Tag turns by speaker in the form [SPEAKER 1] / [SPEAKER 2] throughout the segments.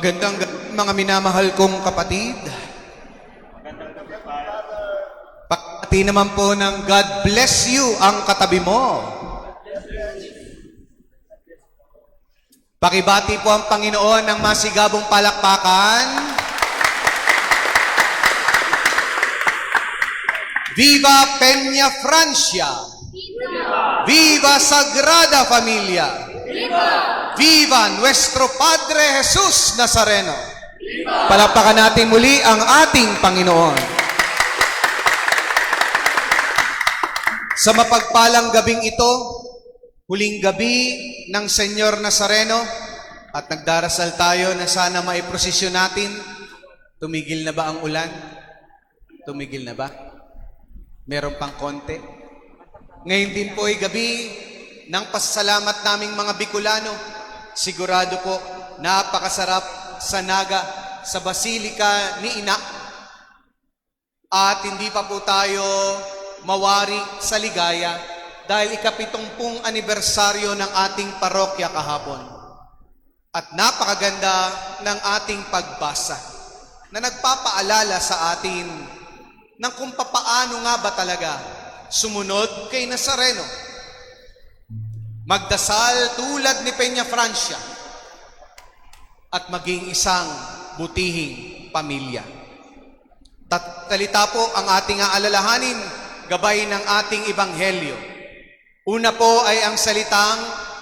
[SPEAKER 1] Magandang gabi, mga minamahal kong kapatid. Pakati naman po ng God bless you ang katabi mo. Pakibati po ang Panginoon ng masigabong palakpakan. Viva Peña Francia! Viva Sagrada Familia! Viva nuestro Padre Jesus Nazareno! Palakpakan natin muli ang ating Panginoon. Sa mapagpalang gabing ito, huling gabi ng Senyor Nazareno, at nagdarasal tayo na sana maiprosesyon natin, tumigil na ba ang ulan? Tumigil na ba? Meron pang konti? Ngayon din po ay gabi ng pasasalamat naming mga Bicolano. Sigurado po, napakasarap sa naga sa Basilika ni Ina. At hindi pa po tayo mawari sa ligaya dahil ikapitumpung anibersaryo ng ating parokya kahapon. At napakaganda ng ating pagbasa na nagpapaalala sa atin ng kung papaano nga ba talaga sumunod kay Nazareno. Magdasal tulad ni Peña Francia at maging isang butihing pamilya. Tatalita po ang ating aalalahanin gabay ng ating ibanghelyo. Una po ay ang salitang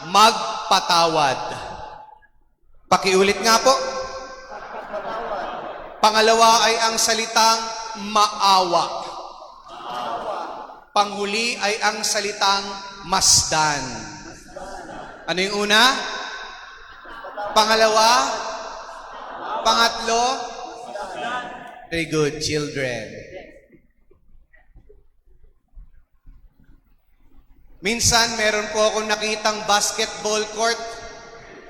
[SPEAKER 1] magpatawad. Pakiulit nga po. Pangalawa ay ang salitang maawa. Panghuli ay ang salitang masdan. Ano yung una? Pangalawa? Pangatlo? Very good, children. Minsan, meron po akong nakitang basketball court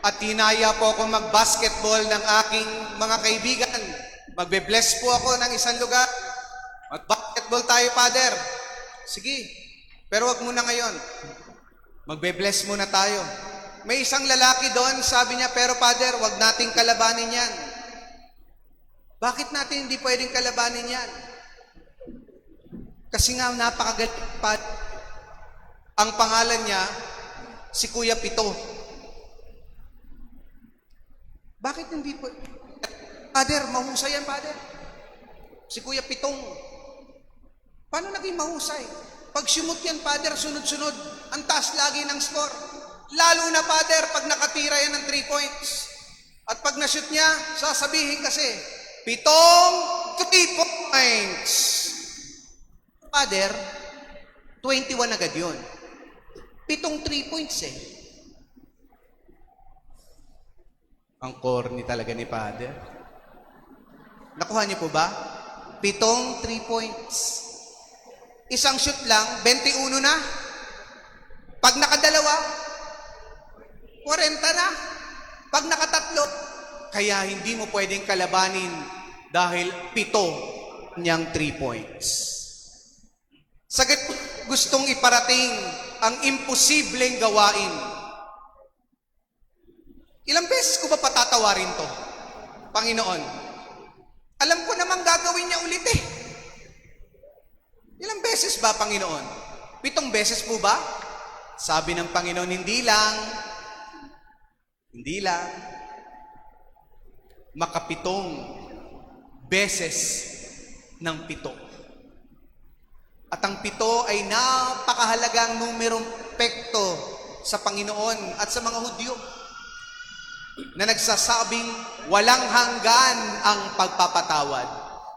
[SPEAKER 1] at tinaya po ako mag-basketball ng aking mga kaibigan. Magbe-bless po ako ng isang lugar. Mag-basketball tayo, Father. Sige, pero wag muna ngayon. Magbe-bless muna tayo. May isang lalaki doon, sabi niya, pero Father, wag nating kalabanin yan. Bakit natin hindi pwedeng kalabanin yan? Kasi nga napakagalit pa. Ang pangalan niya, si Kuya Pito. Bakit hindi po? Father, mahusay yan, Father. Si Kuya Pitong. Paano naging mahusay? Pag sumut yan, Father, sunod-sunod. Ang taas lagi ng score. Lalo na, Father, pag nakatira yan ng 3 points. At pag nashoot niya, sasabihin kasi, pitong 3 points. Father, 21 agad yun. Pitong 3 points eh. Ang corny talaga ni Father. Nakuha niyo po ba? Pitong 3 points. Isang shoot lang, 21 na. Pag nakadalawa, 40 na. Pag nakatatlo, kaya hindi mo pwedeng kalabanin dahil pito niyang 3 points. Sagad gustong iparating ang imposibleng gawain. Ilang beses ko ba patatawarin to? Panginoon, alam ko namang gagawin niya ulit eh. Ilang beses ba, Panginoon? Pitong beses po ba? Sabi ng Panginoon, hindi lang. Hindi lang. Makapitong beses ng pito. At ang pito ay napakahalagang numerong pekto sa Panginoon at sa mga Hudyo na nagsasabing walang hanggan ang pagpapatawad.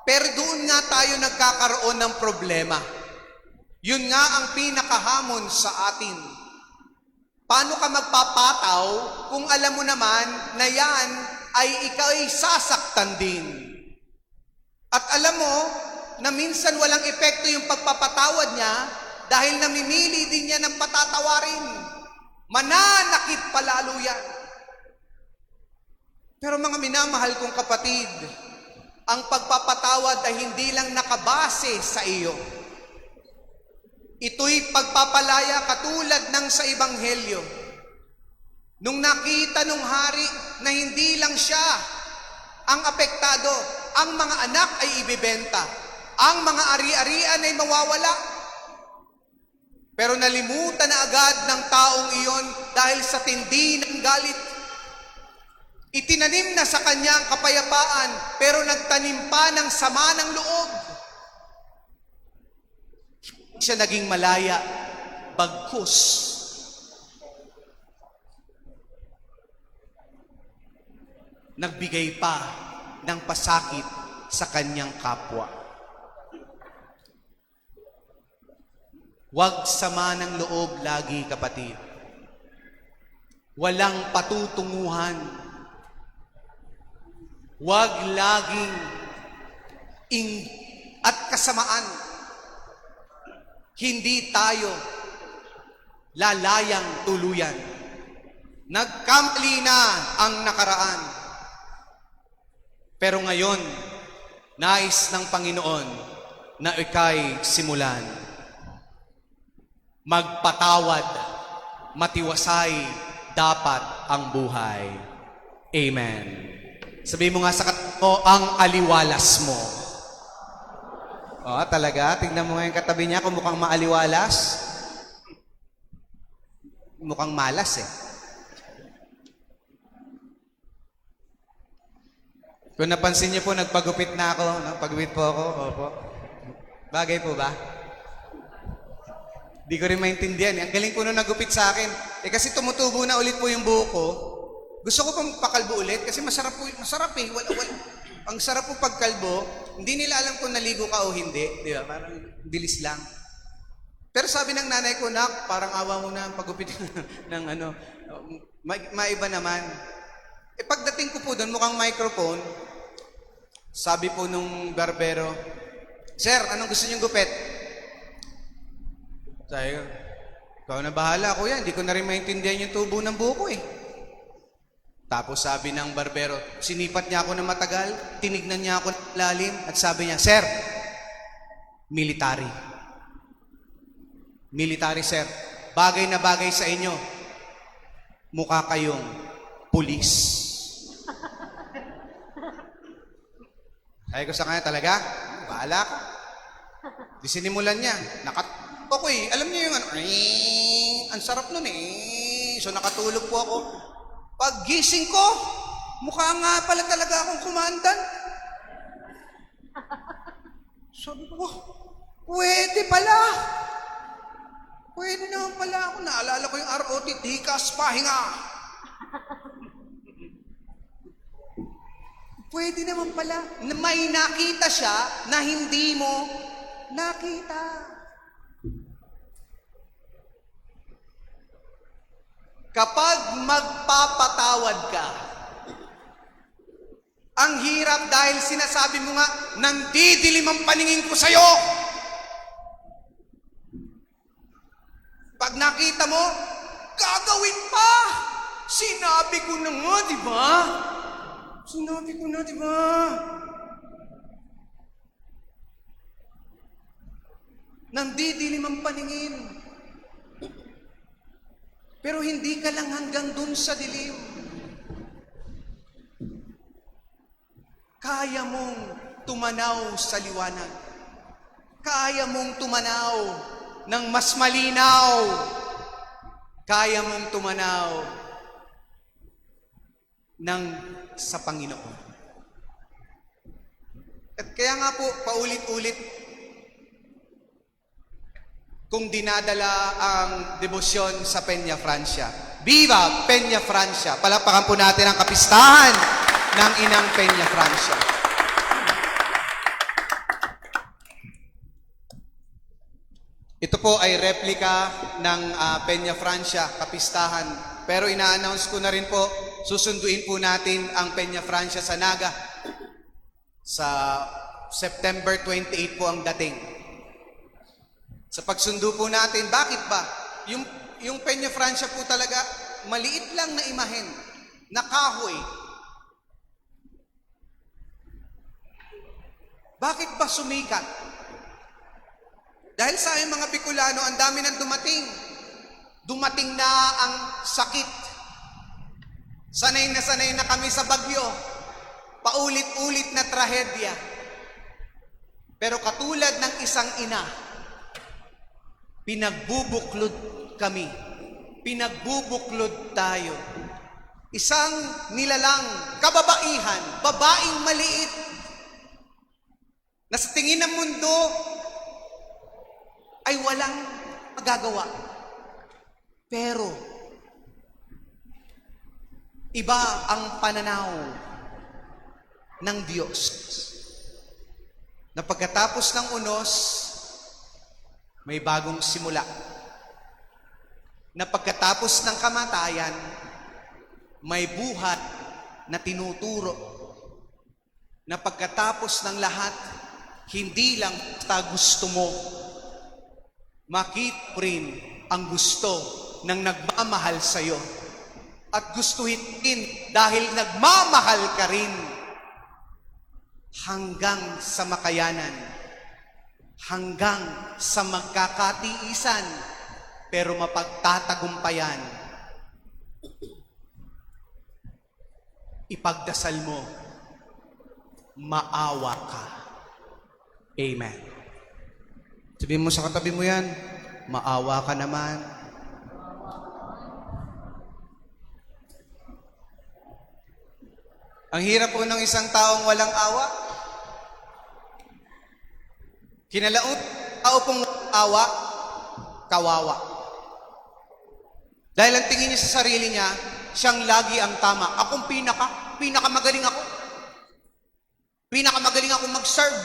[SPEAKER 1] Pero doon nga tayo nagkakaroon ng problema. Yun nga ang pinakahamon sa atin. Paano ka magpapataw kung alam mo naman na yan ay ikaw ay sasaktan din? At alam mo na minsan walang epekto yung pagpapatawad niya dahil namimili din niya ng patatawarin. Mananakit palalo yan. Pero mga minamahal kong kapatid, ang pagpapatawad ay hindi lang nakabase sa iyo. Ito'y pagpapalaya katulad ng sa Ebanghelyo. Nung nakita nung hari na hindi lang siya ang apektado, ang mga anak ay ibebenta, ang mga ari-arian ay mawawala. Pero nalimutan na agad ng taong iyon dahil sa tindi ng galit. Itinanim na sa kanya ang kapayapaan, pero nagtanim pa ng sama ng loob. Siya naging malaya, bagkus. Nagbigay pa ng pasakit sa kanyang kapwa. Huwag sama ng loob lagi, kapatid. Walang patutunguhan. Huwag laging ing at kasamaan. Hindi tayo lalayang tuluyan. Nagkamali na ang nakaraan. Pero ngayon, nais ng Panginoon na ikay simulan. Magpatawad, matiwasay dapat ang buhay. Amen. Sabi mo nga sa kat ang aliwalas mo. Oh, talaga? Tingnan mo nga yung katabi niya kung mukhang maaliwalas. Mukhang malas eh. Kung napansin niyo po, nagpagupit na ako. Nagpagupit po ako. Opo. Bagay po ba? Di ko rin maintindihan. Ang galing po nung nagupit sa akin. Eh kasi tumutubo na ulit po yung buhok ko. Gusto ko pang pakalbo ulit kasi masarap po, masarap eh. Wala, wala. Ang sarap po pagkalbo, hindi nila alam kung naligo ka o hindi. Di ba? Parang bilis lang. Pero sabi ng nanay ko, nak, parang awa mo na ang pagupit ng ano. Ma maiba naman. Eh pagdating ko po doon, mukhang microphone, sabi po nung barbero, Sir, anong gusto niyong gupit? Sabi ko, ikaw na bahala, kuya. Hindi ko na rin maintindihan yung tubo ng buko eh. Tapos sabi ng barbero, sinipat niya ako ng matagal, tinignan niya ako ng lalim, at sabi niya, Sir, military. Military, sir. Bagay na bagay sa inyo. Mukha kayong pulis. Sabi ko sa kanya, talaga? Bahala ka. Di sinimulan niya. Nakat okay, alam niyo yung ano, "Ring." ang sarap nun eh. So nakatulog po ako. Pag gising ko, mukha nga pala talaga akong kumandan. Sabi ko, "Oh, pwede pala. Pwede naman pala ako. Naalala ko yung ROT, Tikas Pahinga. Pwede naman pala. May nakita siya na hindi mo nakita. Kapag magpapatawad ka, ang hirap dahil sinasabi mo nga, nandidilim ang paningin ko sa'yo. Pag nakita mo, gagawin pa. Sinabi ko na nga, di ba? Sinabi ko na, di ba? Nandidilim ang paningin. Pero hindi ka lang hanggang dun sa dilim. Kaya mong tumanaw sa liwanag. Kaya mong tumanaw ng mas malinaw. Kaya mong tumanaw ng sa Panginoon. At kaya nga po, paulit-ulit, kung dinadala ang debosyon sa Peña Francia. Viva Peña Francia! Palapakan po natin ang kapistahan ng inang Peña Francia. Ito po ay replika ng ah, Peña Francia, kapistahan. Pero ina-announce ko na rin po, susunduin po natin ang Peña Francia sa Naga. Sa September 28 po ang dating. Sa pagsundo po natin, bakit ba? Yung, yung Peña Francia po talaga, maliit lang na imahen, na kahoy. Bakit ba sumikat? Dahil sa mga Bicolano, ang dami nang dumating. Dumating na ang sakit. Sanay na sanay na kami sa bagyo. paulit-ulit na trahedya. Pero katulad ng isang ina, pinagbubuklod kami. Pinagbubuklod tayo. Isang nilalang kababaihan, babaeng maliit, na sa tingin ng mundo ay walang magagawa. Pero, iba ang pananaw ng Diyos. Na pagkatapos ng unos, may bagong simula. Na pagkatapos ng kamatayan, may buhat na tinuturo. Na pagkatapos ng lahat, hindi lang ta gusto mo, makit rin ang gusto ng nagmamahal sa iyo. At gustuhin din dahil nagmamahal ka rin hanggang sa makayanan, hanggang sa magkakatiisan, pero mapagtatagumpayan. Ipagdasal mo, maawa ka. Amen. Sabihin mo sa katabi mo yan, maawa ka naman. Ang hirap po ng isang taong walang awa. Kinalaot, tao pong awa, kawawa. Dahil ang tingin niya sa sarili niya, siyang lagi ang tama. Akong pinaka, pinakamagaling ako. Pinakamagaling akong mag-serve.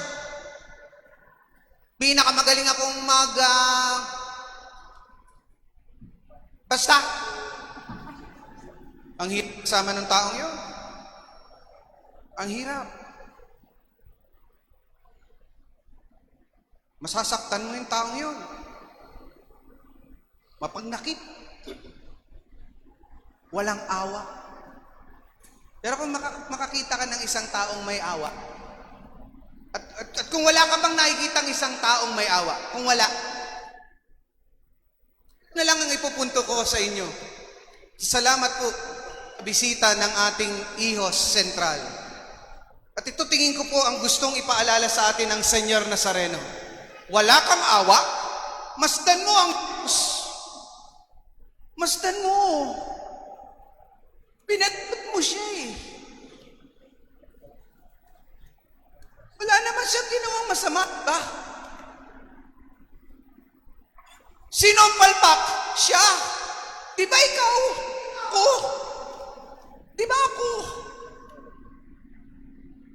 [SPEAKER 1] Pinakamagaling akong mag... ah, basta. Ang hirap kasama ng taong yun. Ang hirap. Masasaktan mo yung taong yun. Mapagnakit. Walang awa. Pero kung maka- makakita ka ng isang taong may awa, at, at, at kung wala ka bang nakikita ng isang taong may awa, kung wala, na lang ang ipupunto ko sa inyo. Salamat po, bisita ng ating Ihos Central. At ito tingin ko po ang gustong ipaalala sa atin ng Senyor Nazareno. Wala kang awa, masdan mo ang Diyos. Masdan mo. Pinatot mo siya eh. Wala naman siyang ginawang masama, ba? Sino ang palpak? Siya. Di ba ikaw? Ako. Di ba ako?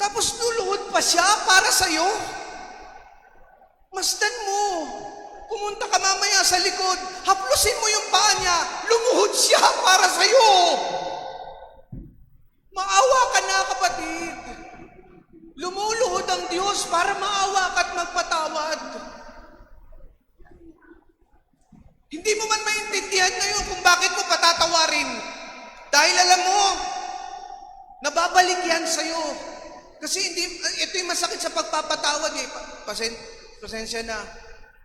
[SPEAKER 1] Tapos luluhod pa siya para sa'yo. Masdan mo. Pumunta ka mamaya sa likod. Haplusin mo yung paa niya. Lumuhod siya para sa'yo. Maawa ka na, kapatid. Lumuluhod ang Diyos para maawa ka at magpatawad. Hindi mo man maintindihan ngayon kung bakit mo patatawarin. Dahil alam mo, nababalik yan sa'yo. Kasi hindi, ito yung masakit sa pagpapatawad eh. Pa- Pasen, pasensya na.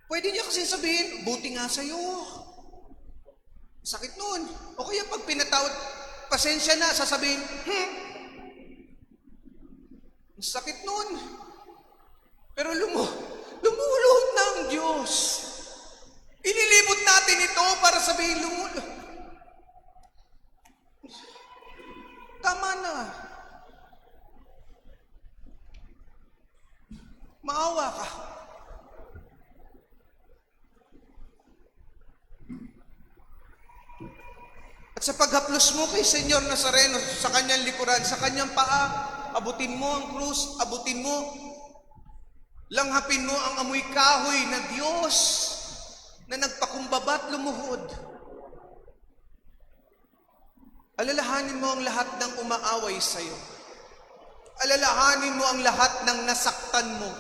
[SPEAKER 1] Pwede niya kasi sabihin, buti nga sa'yo. Sakit nun. O kaya pag pinatawad, pasensya na, sasabihin, hmm, sakit nun. Pero lumu, lumuluhod na ang Diyos. Inilibot natin ito para sabihin lumul. Tama na. Maawa ka. At sa paghaplos mo kay Senyor Nazareno sa kanyang likuran, sa kanyang paa, abutin mo ang krus, abutin mo, langhapin mo ang amoy kahoy na Diyos na nagpakumbaba at lumuhod. Alalahanin mo ang lahat ng umaaway sa iyo. Alalahanin mo ang lahat ng nasaktan mo.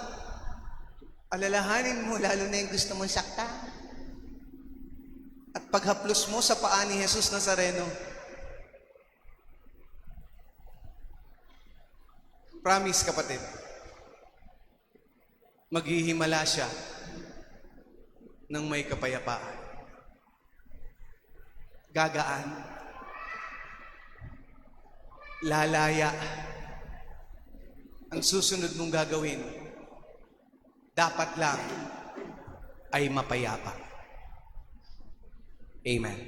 [SPEAKER 1] Alalahanin mo lalo na yung gusto mong saktan. At paghaplos mo sa paa ni Jesus Nazareno, promise kapatid, maghihimala siya ng may kapayapaan. Gagaan. Lalaya. ang susunod mong gagawin, dapat lang ay mapayapa. Amen.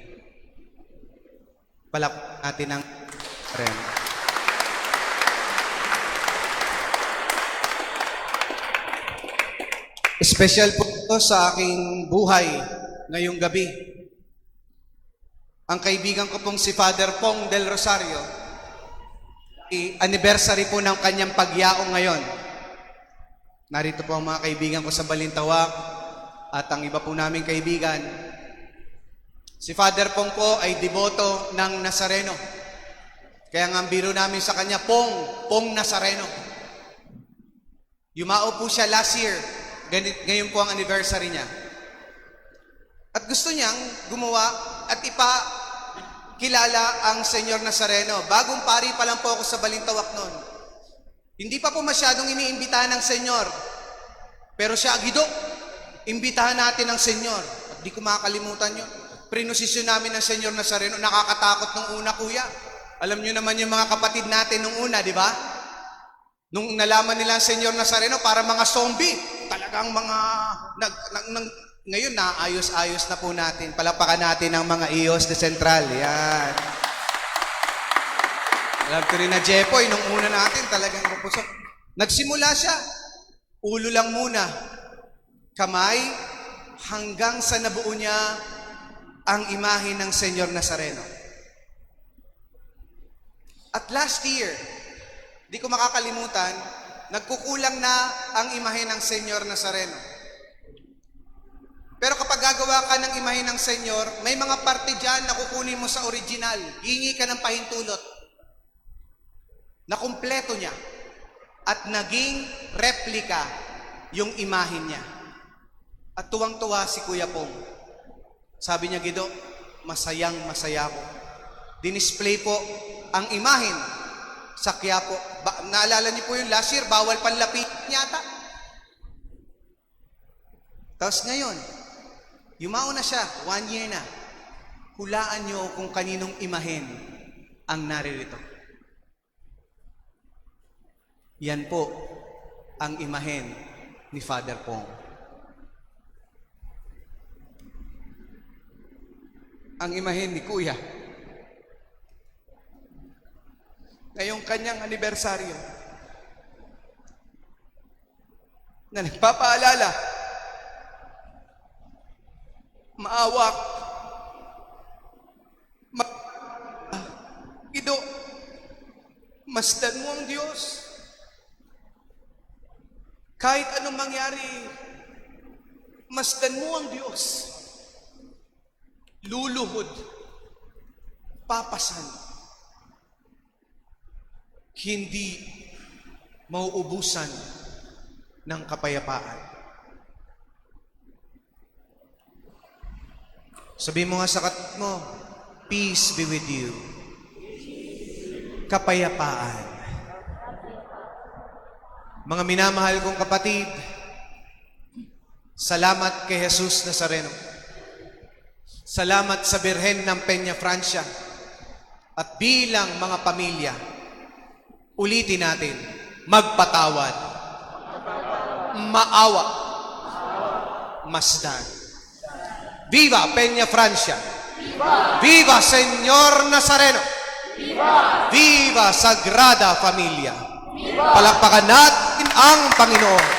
[SPEAKER 1] Palak natin ang ren. Special po ito sa aking buhay ngayong gabi. Ang kaibigan ko pong si Father Pong del Rosario, anniversary po ng kanyang pagyaong ngayon. Narito po ang mga kaibigan ko sa Balintawak at ang iba po naming kaibigan. Si Father Pong po ay deboto ng Nazareno. Kaya nga ang biro namin sa kanya, Pong, Pong Nazareno. Yumao po siya last year. Ganit, ngayon po ang anniversary niya. At gusto niyang gumawa at ipa kilala ang Senyor Nazareno. Bagong pari pa lang po ako sa Balintawak noon. Hindi pa po masyadong iniimbitahan ng Senyor. Pero siya, Gido, imbitahan natin ang Senyor. At di ko makakalimutan yun. Prinosisyon namin ng Senyor Nazareno. Nakakatakot nung una, kuya. Alam niyo naman yung mga kapatid natin nung una, di ba? Nung nalaman nila ang Senyor Nazareno, para mga zombie. Talagang mga... Nag, nag, nag- ngayon, naayos-ayos na po natin. Palapakan natin ang mga IOS de Central. Yan. Alam ko rin na Jepoy, nung una natin, talagang pupusok. Nagsimula siya. Ulo lang muna. Kamay, hanggang sa nabuo niya ang imahe ng Senyor Nazareno. At last year, di ko makakalimutan, nagkukulang na ang imahe ng Senyor Nazareno. Pero kapag gagawa ka ng imahe ng Senyor, may mga parte dyan na kukunin mo sa original. Hingi ka ng pahintulot. Na kumpleto niya. At naging replika yung imahe niya. At tuwang-tuwa si Kuya Pong. Sabi niya, Gido, masayang masaya ko. Dinisplay po ang imahin sa Quiapo. Ba- naalala niyo po yung last year, bawal panlapit yata. Tapos ngayon, yumao na siya, one year na. Hulaan niyo kung kaninong imahin ang naririto. Yan po ang imahen ni Father Pong. Ang imahen ni Kuya. Ngayong kanyang anibersaryo na nagpapaalala maawak ma Ido masdan mo ang Diyos kahit anong mangyari masdan mo ang Diyos luluhod papasan hindi mauubusan ng kapayapaan. Sabi mo nga sa kat mo, peace be with you. Kapayapaan. Mga minamahal kong kapatid, salamat kay Jesus Nazareno. Salamat sa Birhen ng Peña Francia. At bilang mga pamilya, ulitin natin, magpatawad, maawa, masdan. Viva Peña Francia! Viva, Señor Nazareno! Viva! Sagrada Familia! Palakpakan natin ang Panginoon.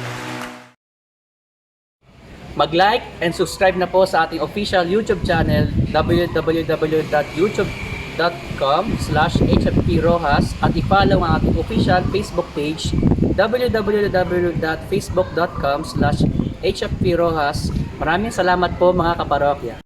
[SPEAKER 2] Mag-like and subscribe na po sa ating official YouTube channel www.youtube.com slash hfprojas at i-follow ang ating official Facebook page www.facebook.com slash hfprojas. Maraming salamat po mga kaparokya.